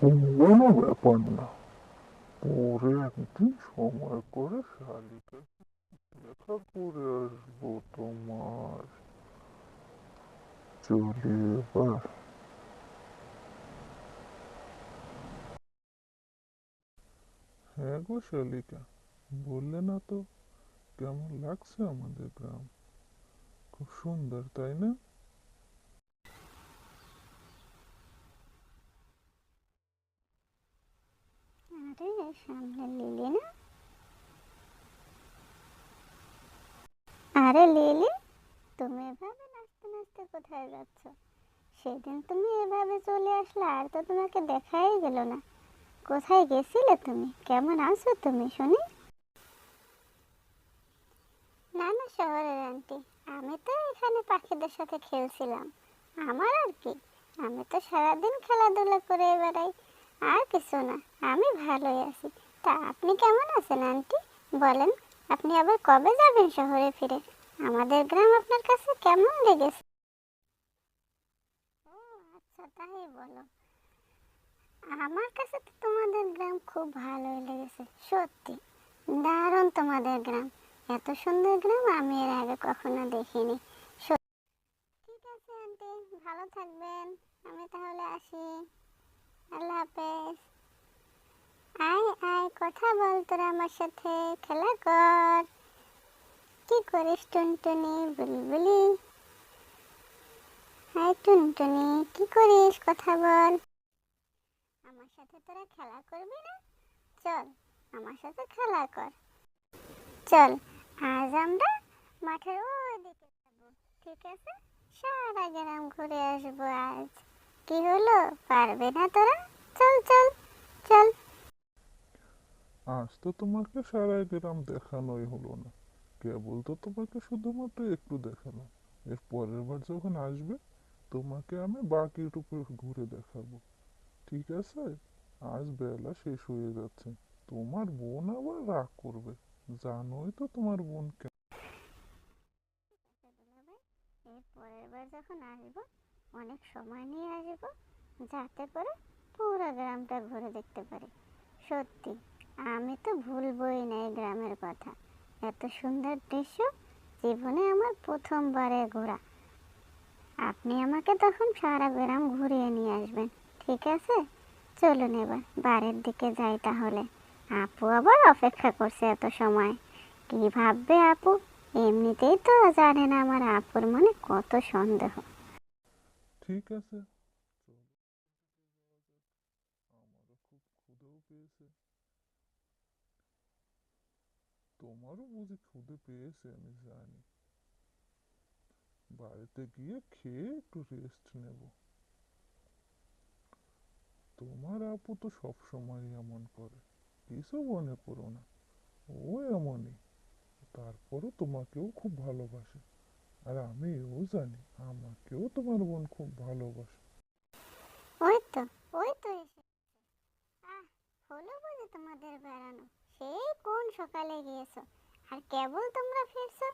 কোনো ব্যাপার না। পরে একদিন সময় করে শালিকার সাথে দেখা করে আসব তোমার। চলি এবার। হ্যাঁ গো শালিকা, বললে না তো, কেমন লাগছে আমাদের গ্রাম? খুব সুন্দর, তাই না? আরে সামনে লিলি না আরে লিলি, তুমি এভাবে নাচতে নাচতে কোথায় যাচ্ছ? সেদিন তুমি এভাবে চলে আসলে আর তো তোমাকে দেখাই গেল না। কোথায় গেছিলে তুমি? কেমন আছো তুমি, শুনি? না না, শহরের আন্টি, আমি তো এখানে পাখিদের সাথে খেলছিলাম। আমার আর কি, আমি তো সারাদিন খেলাধুলা করে বেড়াই। আর কিছু না, আমি ভালোই আছি। তা আপনি কেমন আছেন, আন্টি? বলেন, আপনি আবার কবে যাবেন শহরে ফিরে? আমাদের গ্রাম আপনার কাছে কেমন লেগেছে? ও আচ্ছা তাই বলো। আমার কাছে তো তোমাদের গ্রাম খুব ভালোই লেগেছে, সত্যি। দারুণ তোমাদের গ্রাম। এত সুন্দর গ্রাম আমি এর আগে কখনো দেখিনি। ঠিক আছে, আন্টি, ভালো থাকবেন। আমি তাহলে আসি। আল্লাহ হাফেজ। আয় আয়, কথা বল তোরা আমার সাথে, খেলা কর। কি করিস টুনটুনি, বুলবুলি? হাই টুনটুনি, কি করিস, কথা বল। আমার সাথে তোরা খেলা করবি না? চল, আমার সাথে খেলা কর। চল, আজ আমরা মাঠের ওই দিকে যাব, ঠিক আছে? সারা গ্রাম ঘুরে আসব আজ। কি হলো? পারবে না তোরা? চল চল চল। আজ তো তোমাকে সারা গ্রাম দেখানোই হলো না। কেবল তো তোমাকে শুধুমাত্র একটু দেখালাম। এর পরের বার যখন আসবে তোমাকে আমি বাকিটুকু ঘুরে দেখাবো। ঠিক আছে? আজ বেলা শেষ হয়ে যাচ্ছে। তোমার বোন আবার রাগ করবে। জানোই তো তোমার বোন পরের বার যখন আসব অনেক সময় নিয়ে আসব, যাতে করে পুরো গ্রামটা ঘুরে দেখতে পারি। সত্যি, আমি তো ভুলবই না এই গ্রামের কথা। এত সুন্দর দৃশ্য, জীবনে আমার প্রথমবারে ঘোরা। আপনি আমাকে তখন সারা গ্রাম ঘুরিয়ে নিয়ে আসবেন, ঠিক আছে? চলুন এবার, বাড়ির দিকে যাই তাহলে। আপু আবার অপেক্ষা করছে এত সময়। কি ভাববে আপু? এমনিতেই তো জানে না আমার আপুর মনে কত সন্দেহ। ঠিক আছে আমারও খুব ক্ষুধেও পেয়েছে তোমারও বুঝি ক্ষুধে পেয়েছে আমি জানি বাড়িতে গিয়ে খেয়ে একটু রেস্ট নেব তোমার আপু তো সব সময় এমন করে কিছু মনে করো না ও এমনই তারপরও তোমাকেও খুব ভালোবাসে আর আমিও জানি আমাকেও তোমার বোন খুব ভালোবাসে। ওই তো ওই তো হলো তোমাদের বেড়ানো। সেই কোন সকালে গিয়েছো? আর কেবল তোমরা ফিরছো?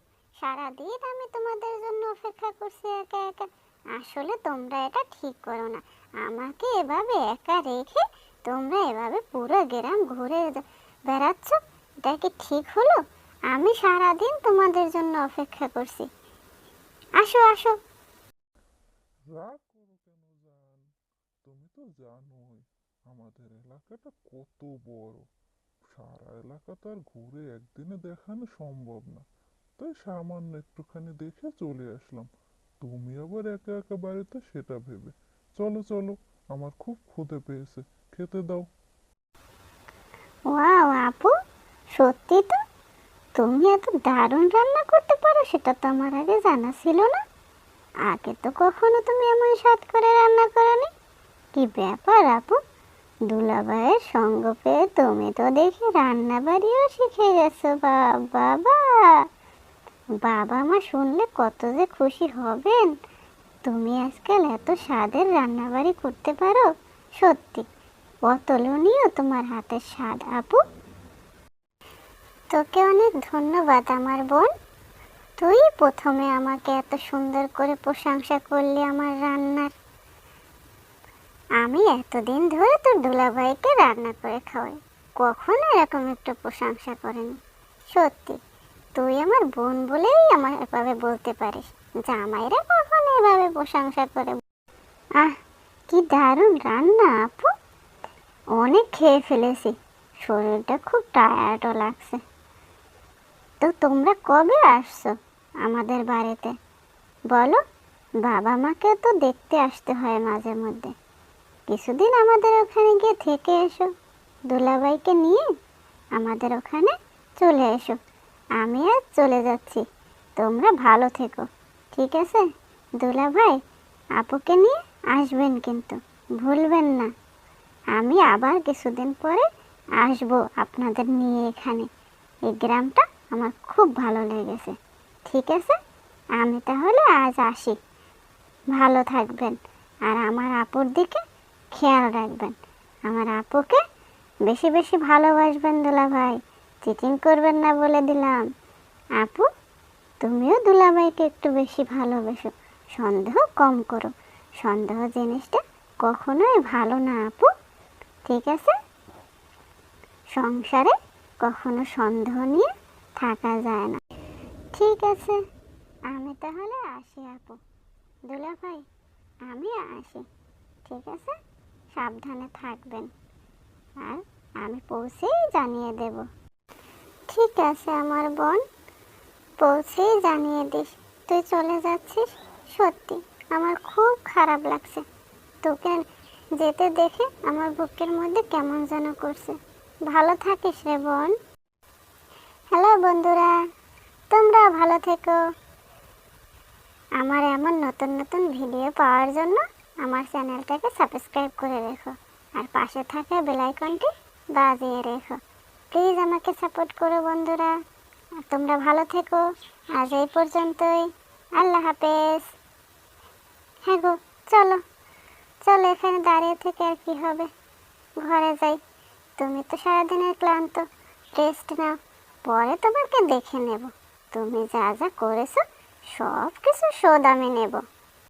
আমি তোমাদের জন্য অপেক্ষা করছি একা একা। আসলে তোমরা এটা ঠিক করো না। আমাকে এভাবে একা রেখে তোমরা এভাবে পুরো গ্রাম ঘুরে বেড়াচ্ছ? এটা কি ঠিক হলো? আমি সারাদিন তোমাদের জন্য অপেক্ষা করছি। আসো আসো। রাগ করো কেন জান? তুমি তো জানোই আমাদের এলাকাটা কত বড়। সারা এলাকা তো আর ঘুরে একদিনে দেখানো সম্ভব না। তাই সামান্য একটুখানি দেখে চলে আসলাম। তুমি আবার একা একা বাড়িতে সেটা ভেবে। চলো চলো আমার খুব ক্ষুধে পেয়েছে। খেতে দাও। ওয়াও আপু সত্যি তো? তুমি এত দারুণ রান্না করতে পারো, সেটা তো আমার আগে জানা ছিল না। আগে তো কখনো তুমি এমন স্বাদ করে রান্না করনি। কি ব্যাপার আপু? দুলাভাইয়ের সঙ্গ পেয়ে তুমি তো দেখি রান্না বাড়িও শিখে গেছো, বাবা। বাবা মা শুনলে কত যে খুশি হবেন। তুমি আজকাল এত স্বাদের রান্নাবাড়ি করতে পারো? সত্যি, অতুলনীয় তোমার হাতের স্বাদ, আপু। তোকে অনেক ধন্যবাদ আমার বোন। তুই প্রথমে আমাকে এত সুন্দর করে প্রশংসা করলি আমার রান্নার। আমি এতদিন ধরে তোর দুলাভাইকে রান্না করে খাওয়াই, কখনো এরকম একটু প্রশংসা করেনি। সত্যি, তুই আমার বোন বলেই আমার এভাবে বলতে পারিস, জামাইরা কখনো এভাবে প্রশংসা করে আহ, কি দারুণ রান্না আপু। অনেক খেয়ে ফেলেছি, শরীরটা খুব টায়ার্ডও লাগছে। তো তোমরা কবে আসছো আমাদের বাড়িতে? বলো, বাবা মাকে তো দেখতে আসতে হয় মাঝে মধ্যে। কিছুদিন আমাদের ওখানে গিয়ে থেকে এসো। দুলাভাইকে নিয়ে আমাদের ওখানে চলে এসো। আমি আর চলে যাচ্ছি। তোমরা ভালো থেকো, ঠিক আছে? দুলাভাই, আপুকে নিয়ে আসবেন কিন্তু, ভুলবেন না। আমি আবার কিছুদিন পরে আসব আপনাদের নিয়ে এখানে। এই গ্রামটা আমার খুব ভালো লেগেছে। ঠিক আছে? আমি তাহলে আজ আসি। ভালো থাকবেন। আর আমার আপুর দিকে খেয়াল রাখবেন। আমার আপুকে বেশি বেশি ভালোবাসবেন দুলা ভাই চিটিং করবেন না বলে দিলাম। আপু, তুমিও দুলাভাইকে একটু বেশি ভালোবেসো। সন্দেহ কম করো। সন্দেহ জিনিসটা কখনোই ভালো না, আপু। ঠিক আছে? সংসারে কখনো সন্দেহ নিয়ে থাকা যায় না। ঠিক আছে, আমি তাহলে আসি আপু। দুলা ভাই, আমি আসি। ঠিক আছে, সাবধানে থাকবেন। আর আমি পৌঁছেই জানিয়ে দেব। ঠিক আছে, আমার বোন। পৌঁছেই জানিয়ে দিস। তুই চলে যাচ্ছিস? সত্যি, আমার খুব খারাপ লাগছে। তোকে যেতে দেখে আমার বুকের মধ্যে কেমন যেন করছে। ভালো থাকিস রে বোন। হ্যালো বন্ধুরা, তোমরা ভালো থেকো। আমার এমন নতুন নতুন ভিডিও পাওয়ার জন্য আমার চ্যানেলটাকে সাবস্ক্রাইব করে রেখো আর পাশে থাকা বেল আইকনটি বাজিয়ে রেখো। প্লিজ আমাকে সাপোর্ট করো বন্ধুরা। তোমরা ভালো থেকো। আজ এই পর্যন্তই। আল্লাহ হাফেজ। হ্যাঁ গো, চলো। চলো এখানে দাঁড়িয়ে থেকে আর কি হবে। ঘরে যাই। তুমি তো সারাদিনের ক্লান্ত। রেস্ট নাও। পরে তোমাকে দেখে নেব। তুমি যা যা করেছ সব কিছু শোধ আমি নেব।